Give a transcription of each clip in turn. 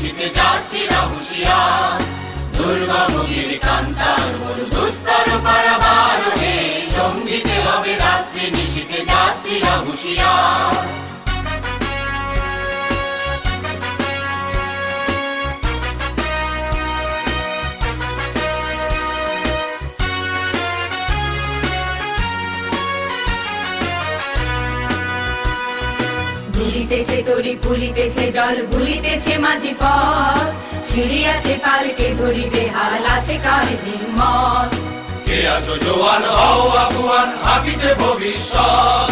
শিশিতে যাত্রীরা হুশিয়া দুর্গাভূমির কান্তার মরু দুস্তর পারাবার হে জঙ্গিতে হবে রাত্রি নিশিতে যাত্রীরা হুশিয়া দুলিতেছে তরি ফুলিতেছে জল ভুলিতেছে মাঝি পথ। ছিড়িয়াছে পালকে ধরিবে হাল আছে কার হিম্মত। কে আছো জোয়ান হও আগুয়ান হাকিছে ভবিষ্যৎ।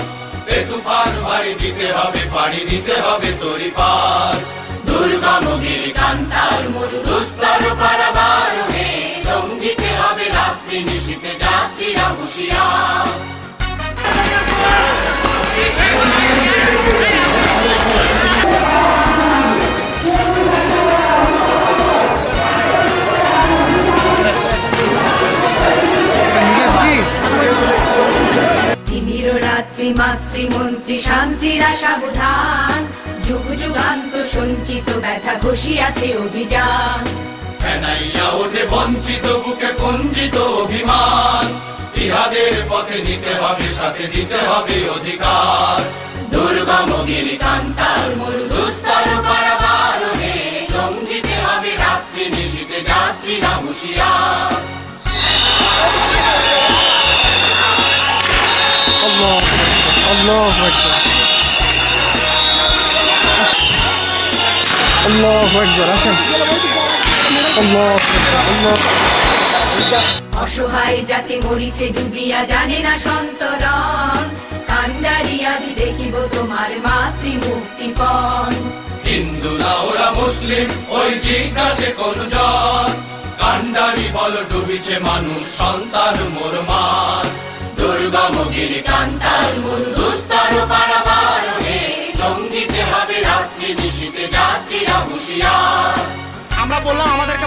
এ তুফান বাড়ি দিতে হবে পাড়ি দিতে হবে তরি পার দুর্গম গিরি কান্তার মরু দুস্তর পারাবার হে লঙ্ঘিতে হবে রাত্রি নিশীতে যাত্রীরা হুঁশিয়ার। রাত্রি মাতৃমন্ত্রী শান্তিরা সাবধান যুগ যুগান্ত সঞ্চিত ব্যথা ঘষিয়াছে অভিযান। ফেনাইয়া ওঠে বঞ্চিত বুকে কুঞ্চিত অভিমান। ইহাদের পথে নিতে হবে সাথে দিতে হবে অধিকার। দুর্গম গিরি কান্তার মরু দুস্তর পারাবার হে লঙ্ঘিতে হবে রাত্রি নিশীতে যাত্রীরা হুঁশিয়ার অসহায় জাতি মরিছে, ডুবিয়া জানে না সন্তরণ। কান্ডারি আজি দেখিব তোমার মাতৃ মুক্তিপণ হিন্দু না ওরা মুসলিম, ওই জিজ্ঞাসে কোন জন কান্ডারি বল, ডুবিছে মানুষ, সন্তান মোর মান দুর্গা মুগির কান্তা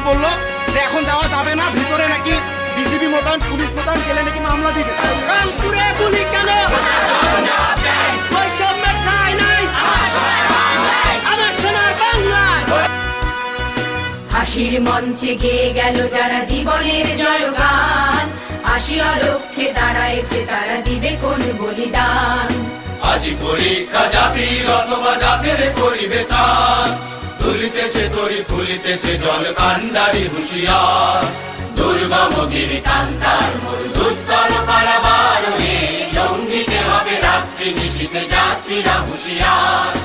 বলল যে এখন যাওয়া যাবে না ভিতরে নাকি বিজিবি মোতায়েন পুলিশ মোতায়েন গেলে নাকি মামলা দিবে? রংপুরে গুলি কেন? বৈষম্যের ঠাঁই নাই। আমার সোনার বাংলায়। হাসির মঞ্চে গেয়ে গেল যারা জীবনের জয়গান। আসিয়া লক্ষ্যে দাঁড়াইছে তারা দিবে কোন বলিদান? আজি পরীক্ষা জাতির অথবা জাতের করিবে তার তরি ফুলিতেছে জল কান্দারি হুঁশিয়ার। দুর্গম গিরি কান্তার মরু দুস্তর পারাবার রে লঙ্ঘিতে হবে রাত্রি নিশিতে যাত্রীরা হুঁশিয়ার।